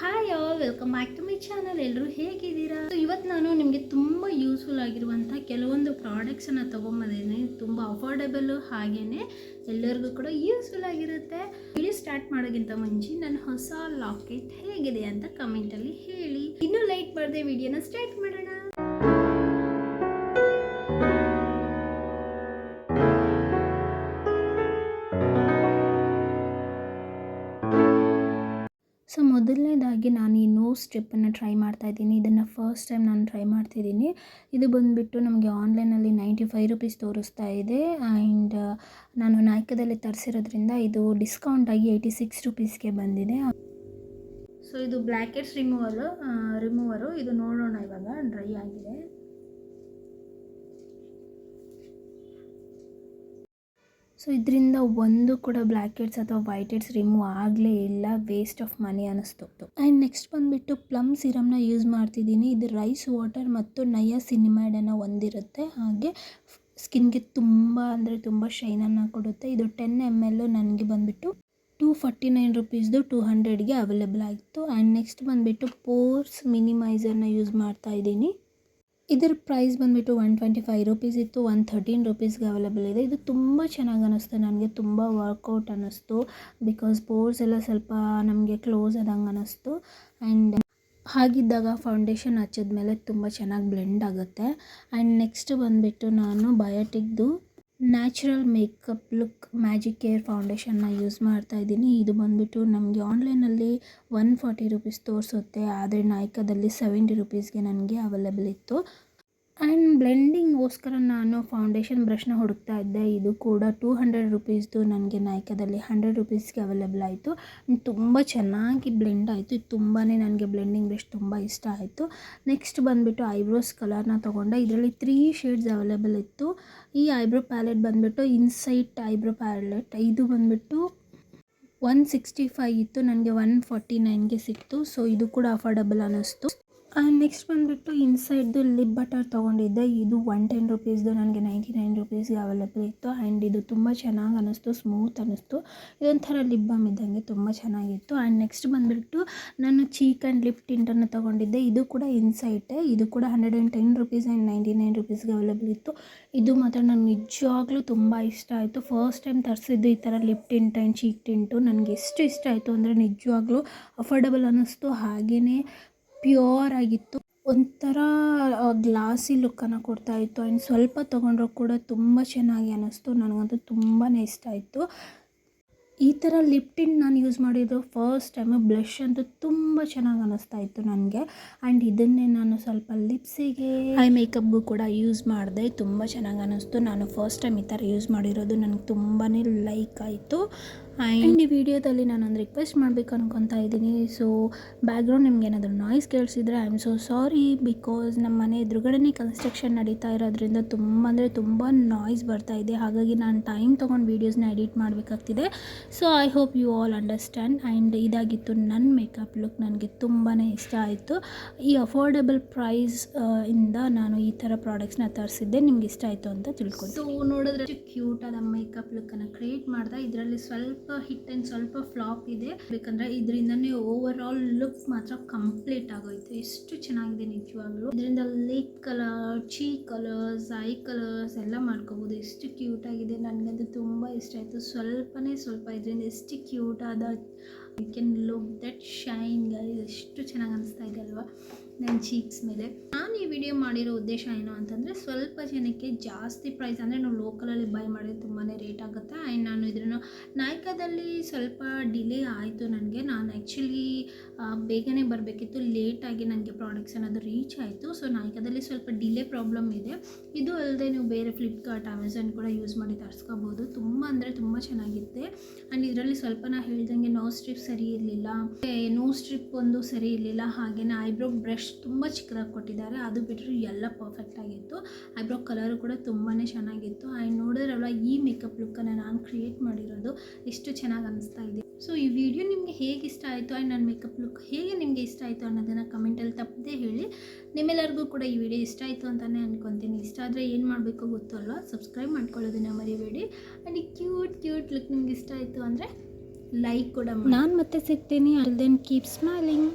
Hi welcome back to my channel ಎಲ್ಲರೂ ಹೇಗಿದ್ದೀರಾ? ಇವತ್ತು ನಾನು ನಿಮಗೆ ತುಂಬ ಯೂಸ್ಫುಲ್ ಆಗಿರುವಂಥ ಕೆಲವೊಂದು ಪ್ರಾಡಕ್ಟ್ಸನ್ನು ತೊಗೊಂಬಂದಿದ್ದೀನಿ. ತುಂಬ ಅಫೋರ್ಡೆಬಲ್ ಹಾಗೇ ಎಲ್ಲರಿಗೂ ಕೂಡ ಯೂಸ್ಫುಲ್ ಆಗಿರುತ್ತೆ. ವಿಡಿಯೋ ಸ್ಟಾರ್ಟ್ ಮಾಡೋಕ್ಕಿಂತ ಮುಂಚೆ ನನ್ನ ಹೊಸ ಲಾಕೆಟ್ ಹೇಗಿದೆ ಅಂತ ಕಮೆಂಟಲ್ಲಿ ಹೇಳಿ. ಇನ್ನೂ ಲೈಕ್ ಮಾಡದೆ ವಿಡಿಯೋನ ಸ್ಟಾರ್ಟ್ ಮಾಡೋಣ. ಸೊ ಮೊದಲನೇದಾಗಿ ನಾನು ಈ ನೋಸ್ ಸ್ಟ್ರಿಪ್ಪನ್ನು ಟ್ರೈ ಮಾಡ್ತಾ ಇದ್ದೀನಿ. ಇದನ್ನು ಫಸ್ಟ್ ಟೈಮ್ ನಾನು ಟ್ರೈ ಮಾಡ್ತಿದ್ದೀನಿ ಇದು ಬಂದುಬಿಟ್ಟು ನಮಗೆ ಆನ್ಲೈನಲ್ಲಿ ನೈಂಟಿ ಫೈವ್ ರುಪೀಸ್ ತೋರಿಸ್ತಾ ಇದೆ. ಆ್ಯಂಡ್ ನಾನು ನಾಯ್ಕದಲ್ಲಿ ತರಿಸಿರೋದ್ರಿಂದ ಇದು ಡಿಸ್ಕೌಂಟ್ ಆಗಿ ಏಯ್ಟಿ ಸಿಕ್ಸ್ ರುಪೀಸ್ಗೆ ಬಂದಿದೆ. ಸೊ ಇದು ಬ್ಲ್ಯಾಕೆಟ್ಸ್ ರಿಮೂವಲು ರಿಮೂವರು. ಇದು ನೋಡೋಣ ಇವಾಗ, ಡ್ರೈ ಆಗಿದೆ. ಸೊ ಇದರಿಂದ ಒಂದು ಕೂಡ ಬ್ಲ್ಯಾಕ್ ಹೆಡ್ಸ್ ಅಥವಾ ವೈಟ್ ಹೆಡ್ಸ್ ರಿಮೂವ್ ಆಗಲೇ ಇಲ್ಲ ವೇಸ್ಟ್ ಆಫ್ ಮನಿ ಅನ್ನಿಸ್ತು ಆ್ಯಂಡ್ ನೆಕ್ಸ್ಟ್ ಬಂದುಬಿಟ್ಟು ಪ್ಲಮ್ ಸಿರಮ್ನ ಯೂಸ್ ಮಾಡ್ತಿದ್ದೀನಿ. ಇದು ರೈಸ್ ವಾಟರ್ ಮತ್ತು ನಯ ಸಿನಿಮೈಡನ್ನು ಹೊಂದಿರುತ್ತೆ. ಹಾಗೆ ಸ್ಕಿನ್ಗೆ ತುಂಬ ಅಂದರೆ ತುಂಬ ಶೈನನ್ನು ಕೊಡುತ್ತೆ. ಇದು ಟೆನ್ ಎಂ ಎಲ್ ನನಗೆ ಬಂದುಬಿಟ್ಟು ಟೂ ಫಾರ್ಟಿ ನೈನ್ ರುಪೀಸ್ದು ಟೂ ಹಂಡ್ರೆಡ್ಗೆ ಅವೈಲೇಬಲ್ ಆಗಿತ್ತು. ಆ್ಯಂಡ್ ನೆಕ್ಸ್ಟ್ ಬಂದುಬಿಟ್ಟು ಪೋರ್ಸ್ ಮಿನಿಮೈಸರ್ನ ಯೂಸ್ ಮಾಡ್ತಾ ಇದ್ದೀನಿ. ಇದರ ಪ್ರೈಸ್ ಬಂದುಬಿಟ್ಟು ಒನ್ ಟ್ವೆಂಟಿ ಫೈವ್ ರುಪೀಸ್ ಇತ್ತು ಒನ್ ಥರ್ಟೀನ್ ರುಪೀಸ್ಗೆ ಅವೈಲೇಬಲ್ ಇದೆ. ಇದು ತುಂಬ ಚೆನ್ನಾಗಿ ಅನ್ನಿಸ್ತು, ನನಗೆ ತುಂಬ ವರ್ಕೌಟ್ ಅನ್ನಿಸ್ತು ಬಿಕಾಸ್ ಪೋರ್ಸ್ ಎಲ್ಲ ಸ್ವಲ್ಪ ನಮಗೆ ಕ್ಲೋಸ್ ಆದಂಗೆ ಅನ್ನಿಸ್ತು. ಆ್ಯಂಡ್ ಹಾಗಿದ್ದಾಗ ಫೌಂಡೇಶನ್ ಹಚ್ಚಿದ್ಮೇಲೆ ತುಂಬ ಚೆನ್ನಾಗಿ ಬ್ಲೆಂಡ್ ಆಗುತ್ತೆ. ಆ್ಯಂಡ್ ನೆಕ್ಸ್ಟ್ ಬಂದುಬಿಟ್ಟು ನಾನು ಬಯೋಟಿಕ್ದು natural makeup look magic care ಫೌಂಡೇಶನ್ನ use ಮಾಡ್ತಾ ಇದ್ದೀನಿ. ಇದು ಬಂದುಬಿಟ್ಟು ನಮಗೆ ಆನ್ಲೈನಲ್ಲಿ ಒನ್ ಫಾರ್ಟಿ ರುಪೀಸ್ ತೋರಿಸುತ್ತೆ. ಆದರೆ ನಾಯ್ಕದಲ್ಲಿ ಸೆವೆಂಟಿ ರುಪೀಸ್ಗೆ ನನಗೆ ಅವೈಲೇಬಲ್ ಇತ್ತು. ಆ್ಯಂಡ್ ಬ್ಲೆಂಡಿಂಗ್ಗೋಸ್ಕರ ನಾನು ಫೌಂಡೇಶನ್ ಬ್ರಷ್ನ ಹುಡುಕ್ತಾ ಇದ್ದೆ. ಇದು ಕೂಡ ಟೂ ಹಂಡ್ರೆಡ್ ರುಪೀಸ್ದು ನನಗೆ ನಾಯ್ಕದಲ್ಲಿ ಹಂಡ್ರೆಡ್ ರುಪೀಸ್ಗೆ ಅವೈಲೇಬಲ್ ಆಯಿತು. ತುಂಬ ಚೆನ್ನಾಗಿ ಬ್ಲೆಂಡ್ ಆಯಿತು. ಇದು ತುಂಬಾ ನನಗೆ ಬ್ಲೆಂಡಿಂಗ್ ಬ್ರಷ್ ತುಂಬ ಇಷ್ಟ ಆಯಿತು. ನೆಕ್ಸ್ಟ್ ಬಂದುಬಿಟ್ಟು ಐಬ್ರೋಸ್ ಕಲರ್ನ ತೊಗೊಂಡೆ. ಇದರಲ್ಲಿ ತ್ರೀ ಶೇಡ್ಸ್ ಅವೈಲೇಬಲ್ ಇತ್ತು. ಈ ಐಬ್ರೋ ಪ್ಯಾಲೆಟ್ ಬಂದುಬಿಟ್ಟು ಇನ್ಸೈಟ್ ಐಬ್ರೋ ಪ್ಯಾಲೆಟ್. ಇದು ಬಂದುಬಿಟ್ಟು ಒನ್ ಸಿಕ್ಸ್ಟಿ ಫೈ ಇತ್ತು. ನನಗೆ ಒನ್ ಫಾರ್ಟಿ ನೈನ್ಗೆ ಸಿಕ್ತು. ಸೊ ಇದು ಕೂಡ ಅಫೋರ್ಡಬಲ್ ಅನ್ನಿಸ್ತು. ನೆಕ್ಸ್ಟ್ ಬಂದುಬಿಟ್ಟು ಇನ್ಸೈಡ್ದು ಲಿಪ್ ಬಟರ್ ತೊಗೊಂಡಿದ್ದೆ. ಇದು ಒನ್ ಟೆನ್ ರುಪೀಸ್ದು ನನಗೆ ನೈಂಟಿ ನೈನ್ ರುಪೀಸ್ಗೆ ಅವೈಲೇಬಲ್ ಇತ್ತು. ಆ್ಯಂಡ್ ಇದು ತುಂಬ ಚೆನ್ನಾಗಿ ಅನ್ನಿಸ್ತು ಸ್ಮೂತ್ ಅನ್ನಿಸ್ತು ಇದೊಂಥರ ಲಿಪ್ ಬಾಮ್ ಇದ್ದಂಗೆ ತುಂಬ ಚೆನ್ನಾಗಿತ್ತು. ಆ್ಯಂಡ್ ನೆಕ್ಸ್ಟ್ ಬಂದುಬಿಟ್ಟು ನಾನು ಚೀಕ್ ಆ್ಯಂಡ್ ಲಿಪ್ ಟಿಂಟನ್ನು ತೊಗೊಂಡಿದ್ದೆ. ಇದು ಕೂಡ ಇನ್ಸೈಟೇ ಇದು ಕೂಡ hundred and ten rupees and ninety nine ರುಪೀಸ್ಗೆ available ಇತ್ತು. ಇದು ಮಾತ್ರ ನನಗೆ ನಿಜವಾಗ್ಲೂ ತುಂಬ ಇಷ್ಟ ಆಯಿತು. ಫಸ್ಟ್ ಟೈಮ್ ತರಿಸಿದ್ದು ಈ ಥರ lip tint and cheek tint ನನಗೆ ಎಷ್ಟು ಇಷ್ಟ ಆಯಿತು ಅಂದರೆ ನಿಜವಾಗ್ಲೂ ಅಫೋರ್ಡಬಲ್ ಅನ್ನಿಸ್ತು ಹಾಗೆಯೇ ಪ್ಯೂರ್ ಆಗಿತ್ತು. ಒಂಥರ ಗ್ಲಾಸಿ ಲುಕ್ಕನ್ನು ಕೊಡ್ತಾ ಇತ್ತು. ಆ್ಯಂಡ್ ಸ್ವಲ್ಪ ತೊಗೊಂಡ್ರೂ ಕೂಡ ತುಂಬ ಚೆನ್ನಾಗಿ ಅನ್ನಿಸ್ತು. ನನಗಂತೂ ತುಂಬಾ ಇಷ್ಟ ಆಯಿತು. ಈ ಥರ ಲಿಪ್ ಟಿಂಟ್ ನಾನು ಯೂಸ್ ಮಾಡಿದ್ದು ಫಸ್ಟ್ ಟೈಮು ಬ್ಲಷ್ ಅಂತೂ ತುಂಬ ಚೆನ್ನಾಗಿ ಅನ್ನಿಸ್ತಾ ಇತ್ತು ನನಗೆ. ಆ್ಯಂಡ್ ಇದನ್ನೇ ನಾನು ಸ್ವಲ್ಪ ಲಿಪ್ಸಿಗೆ ಐ ಮೇಕಪ್ಗೂ ಕೂಡ ಯೂಸ್ ಮಾಡಿದೆ. ತುಂಬ ಚೆನ್ನಾಗಿ ಅನ್ನಿಸ್ತು. ನಾನು ಫಸ್ಟ್ ಟೈಮ್ ಈ ಥರ ಯೂಸ್ ಮಾಡಿರೋದು. ನನಗೆ ತುಂಬಾ ಲೈಕ್ ಆಯಿತು. ಆ್ಯಂಡ್ ಈ ವಿಡಿಯೋದಲ್ಲಿ ನಾನೊಂದು ರಿಕ್ವೆಸ್ಟ್ ಮಾಡಬೇಕು ಅನ್ಕೊತಾ ಇದ್ದೀನಿ. ಸೊ ಬ್ಯಾಕ್ಗ್ರೌಂಡ್ ನಿಮ್ಗೆ ಏನಾದರೂ noise ಕೇಳಿಸಿದ್ರೆ I am so sorry because ನಮ್ಮ ಮನೆ ಎದುರುಗಡೆನೇ ಕನ್ಸ್ಟ್ರಕ್ಷನ್ ನಡೀತಾ ಇರೋದ್ರಿಂದ ತುಂಬ ಅಂದರೆ ತುಂಬ ನಾಯ್ಸ್ ಬರ್ತಾ ಇದೆ. ಹಾಗಾಗಿ ನಾನು ಟೈಮ್ ತೊಗೊಂಡು ವೀಡಿಯೋಸ್ನ edit ಮಾಡಬೇಕಾಗ್ತಿದೆ. So I hope you all understand and ಇದಾಗಿತ್ತು ನನ್ನ ಮೇಕಪ್ ಲುಕ್ ನನಗೆ ತುಂಬಾ ಇಷ್ಟ ಆಯಿತು. ಈ ಅಫೋರ್ಡೆಬಲ್ ಪ್ರೈಸ್ ಇಂದ ನಾನು ಈ ಥರ ಪ್ರಾಡಕ್ಟ್ಸ್ನ ತರಿಸಿದ್ದೆ. ನಿಮ್ಗೆ ಇಷ್ಟ ಆಯಿತು ಅಂತ ತಿಳ್ಕೊಂಡು ಸೊ ನೋಡಿದ್ರೆ ಕ್ಯೂಟ್ ಆದ ಮೇಕಪ್ ಲುಕ್ಕನ್ನು ಕ್ರಿಯೇಟ್ ಮಾಡ್ದೆ. ಇದರಲ್ಲಿ ಸ್ವಲ್ಪ ಹಿಟ್ ಆ್ಯಂಡ್ ಸ್ವಲ್ಪ ಫ್ಲಾಪ್ ಇದೆ. ಬೇಕಂದ್ರೆ ಇದರಿಂದನೇ ಓವರ್ ಆಲ್ ಲುಕ್ ಮಾತ್ರ ಕಂಪ್ಲೀಟ್ ಆಗೋಯ್ತು. ಎಷ್ಟು ಚೆನ್ನಾಗಿದೆ ನಿಜವಾಗ್ಲೂ. ಇದರಿಂದ lip colour cheek colours eye colours ಎಲ್ಲ ಮಾಡ್ಕೋಬೋದು. ಎಷ್ಟು ಕ್ಯೂಟ್ ಆಗಿದೆ. ನನಗಂತೂ ತುಂಬ ಇಷ್ಟ ಆಯಿತು. ಸ್ವಲ್ಪನೇ ಸ್ವಲ್ಪ ಇದರಿಂದ ಎಷ್ಟು ಕ್ಯೂಟ್ ಆದ you can look that shine ಎಷ್ಟು ಚೆನ್ನಾಗಿ ಅನಿಸ್ತಾ ಇದೆ ಅಲ್ವಾ? ನನ್ನ ಚೀಕ್ಸ್ ಮೇಲೆ. ನಾನು ಈ ವಿಡಿಯೋ ಮಾಡಿರೋ ಉದ್ದೇಶ ಏನು ಅಂತಂದರೆ ಸ್ವಲ್ಪ ಜನಕ್ಕೆ ಜಾಸ್ತಿ ಪ್ರೈಸ್ ಅಂದರೆ ನಾವು ಲೋಕಲಲ್ಲಿ ಬೈ ಮಾಡಿದ್ರೆ ತುಂಬಾ ರೇಟ್ ಆಗುತ್ತೆ. ಆ್ಯಂಡ್ ನಾನು ಇದನ್ನು ನಾಯ್ಕದಲ್ಲಿ ಸ್ವಲ್ಪ ಡಿಲೇ ಆಯಿತು ನನಗೆ. ನಾನು ಆ್ಯಕ್ಚುಲಿ ಬೇಗನೆ ಬರಬೇಕಿತ್ತು. ಲೇಟಾಗಿ ನನಗೆ ಪ್ರಾಡಕ್ಟ್ಸ್ ಅನ್ನೋದು ರೀಚ್ ಆಯಿತು. ಸೊ ನಾಯ್ಕದಲ್ಲಿ ಸ್ವಲ್ಪ ಡಿಲೇ ಪ್ರಾಬ್ಲಮ್ ಇದೆ. ಇದು ಅಲ್ಲದೆ ನೀವು ಬೇರೆ ಫ್ಲಿಪ್ಕಾರ್ಟ್ ಅಮೆಝಾನ್ ಕೂಡ ಯೂಸ್ ಮಾಡಿ ತರಿಸ್ಕೋಬೋದು. ತುಂಬ ಅಂದರೆ ತುಂಬ ಚೆನ್ನಾಗಿತ್ತೆ. ಆ್ಯಂಡ್ ಇದರಲ್ಲಿ ಸ್ವಲ್ಪ ನಾನು ಹೇಳ್ದಂಗೆ ನೋ ಸ್ಟ್ರಿಪ್ ಸರಿ ಇರಲಿಲ್ಲ. ನೋ ಸ್ಟ್ರಿಪ್ ಒಂದು ಸರಿ ಇರಲಿಲ್ಲ. ಹಾಗೆಯೇ ಐಬ್ರೋ ಬ್ರಷ್ ತುಂಬ ಚಿಕ್ಕದಾಗಿ ಕೊಟ್ಟಿದ್ದಾರೆ. ಅದು ಬಿಟ್ಟರೆ ಎಲ್ಲ ಪರ್ಫೆಕ್ಟ್ ಆಗಿತ್ತು. ಐಬ್ರೋ ಕಲರು ಕೂಡ ತುಂಬಾ ಚೆನ್ನಾಗಿತ್ತು. ಆ್ಯಂಡ್ ನೋಡಿದ್ರಲ್ಲ ಈ ಮೇಕಪ್ ಲುಕ್ಕನ್ನು ನಾನು ಕ್ರಿಯೇಟ್ ಮಾಡಿರೋದು ಎಷ್ಟು ಚೆನ್ನಾಗಿ ಅನಿಸ್ತಾ ಇದೆ. ಸೊ ಈ ವಿಡಿಯೋ ನಿಮಗೆ ಹೇಗೆ ಇಷ್ಟ ಆಯಿತು? ಆ್ಯಂಡ್ ನನ್ನ ಮೇಕಪ್ ಲುಕ್ ಹೇಗೆ ನಿಮಗೆ ಇಷ್ಟ ಆಯಿತು ಅನ್ನೋದನ್ನು ಕಮೆಂಟಲ್ಲಿ ತಪ್ಪದೇ ಹೇಳಿ. ನಿಮ್ಮೆಲ್ಲರಿಗೂ ಕೂಡ ಈ ವಿಡಿಯೋ ಇಷ್ಟ ಆಯಿತು ಅಂತಲೇ ಅಂದ್ಕೊತೀನಿ ಇಷ್ಟ ಆದರೆ ಏನು ಮಾಡಬೇಕು ಗೊತ್ತು ಅಲ್ವಾ? ಸಬ್ಸ್ಕ್ರೈಬ್ ಮಾಡ್ಕೊಳ್ಳೋದನ್ನ ಮರಿಬೇಡಿ. ಆ್ಯಂಡ್ ಈ ಕ್ಯೂಟ್ ಕ್ಯೂಟ್ ಲುಕ್ ನಿಮ್ಗೆ ಇಷ್ಟ ಆಯಿತು ಅಂದರೆ ಲೈಕ್ ಕೂಡ ನಾನು ಮತ್ತೆ ಸಿಗ್ತೀನಿ. ಅಲ್ ದೆನ್ ಕೀಪ್ ಸ್ಮೈಲಿಂಗ್